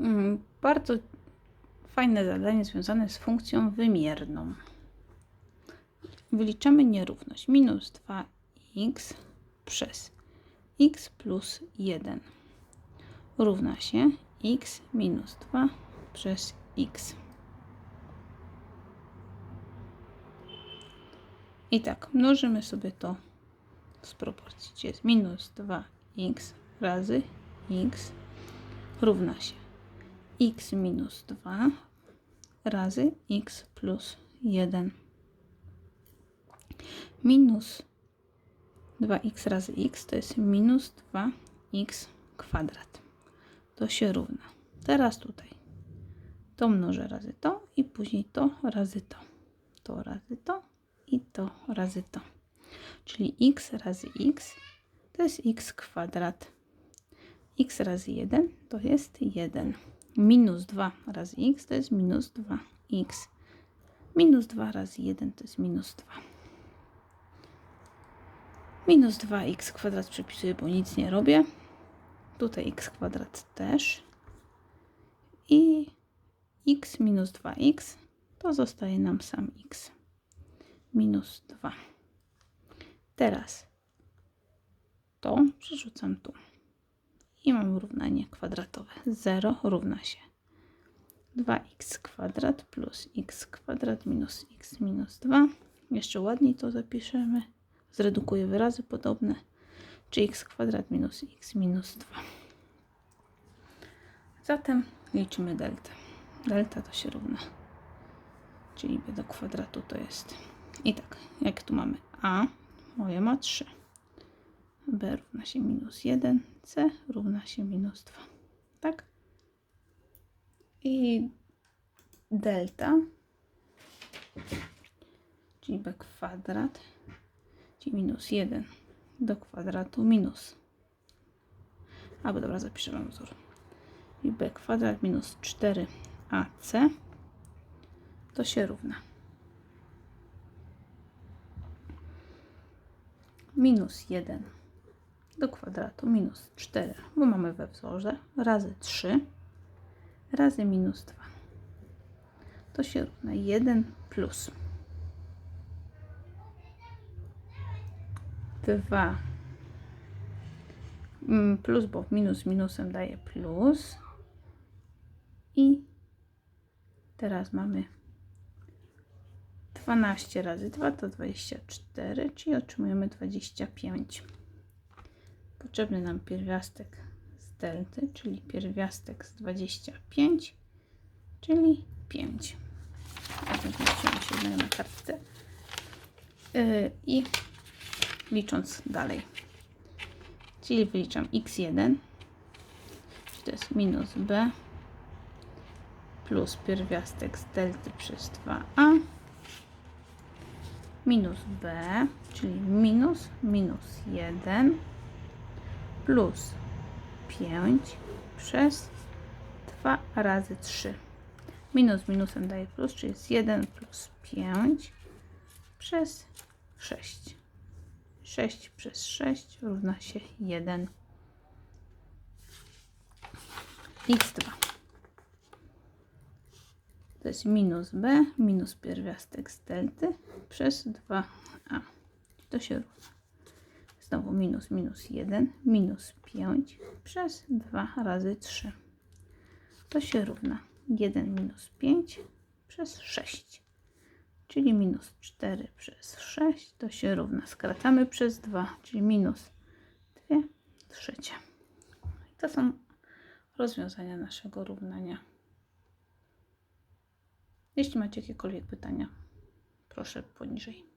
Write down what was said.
mm, bardzo fajne zadanie związane z funkcją wymierną. Wyliczamy nierówność. Minus 2x przez x plus 1 równa się x minus 2 przez x. I tak, mnożymy sobie to z proporcji, gdzie jest minus 2x razy x równa się x minus 2 razy x plus 1 minus 2x razy x to jest minus 2x kwadrat. To się równa. Teraz tutaj to mnożę razy to i później to razy to. To razy to i to razy to. Czyli x razy x to jest x kwadrat. x razy 1 to jest 1. Minus 2 razy x to jest minus 2x. Minus 2 razy 1 to jest minus 2. Minus 2x kwadrat przepisuję, bo nic nie robię. Tutaj x kwadrat też. I x minus 2x to zostaje nam sam x. Minus 2. Teraz to przerzucam tu. I mam równanie kwadratowe. 0 równa się 2x kwadrat plus x kwadrat minus x minus 2. Jeszcze ładniej to zapiszemy. Zredukuję wyrazy podobne. Czy x kwadrat minus x minus 2. Zatem liczymy delta. Delta to się równa. Czyli b do kwadratu to jest. I tak, jak tu mamy a, moje ma 3. b równa się minus 1, c równa się minus 2. Tak? I delta, czyli b kwadrat, czyli minus 1 do kwadratu minus. Albo dobra, zapiszemy wzór. I b kwadrat minus 4ac to się równa. Minus 1 do kwadratu minus 4, bo mamy we wzorze, razy 3 razy minus 2. To się równa 1 plus 2 Mm, plus, bo minus minusem daje plus. I teraz mamy 12 razy 2 to 24, czyli otrzymujemy 25. Potrzebny nam pierwiastek z delty, czyli pierwiastek z 25, czyli 5. Ja zmieściłam się na kartce. Yy, I licząc dalej. Czyli wyliczam x1, czyli to jest minus b plus pierwiastek z delty przez 2a minus b, czyli minus minus 1 plus 5 przez 2 razy 3. Minus minusem daje plus, czyli jest 1 plus 5 przez 6. 6 przez 6 równa się 1. x2. To jest minus b, minus pierwiastek z delty przez 2a. To się równa. Znowu minus minus 1, minus 5 przez 2 razy 3. To się równa 1 minus 5 przez 6 czyli minus 4 przez 6 to się równa. Skracamy przez 2, czyli minus 2 trzecie. To są rozwiązania naszego równania. Jeśli macie jakiekolwiek pytania, proszę poniżej.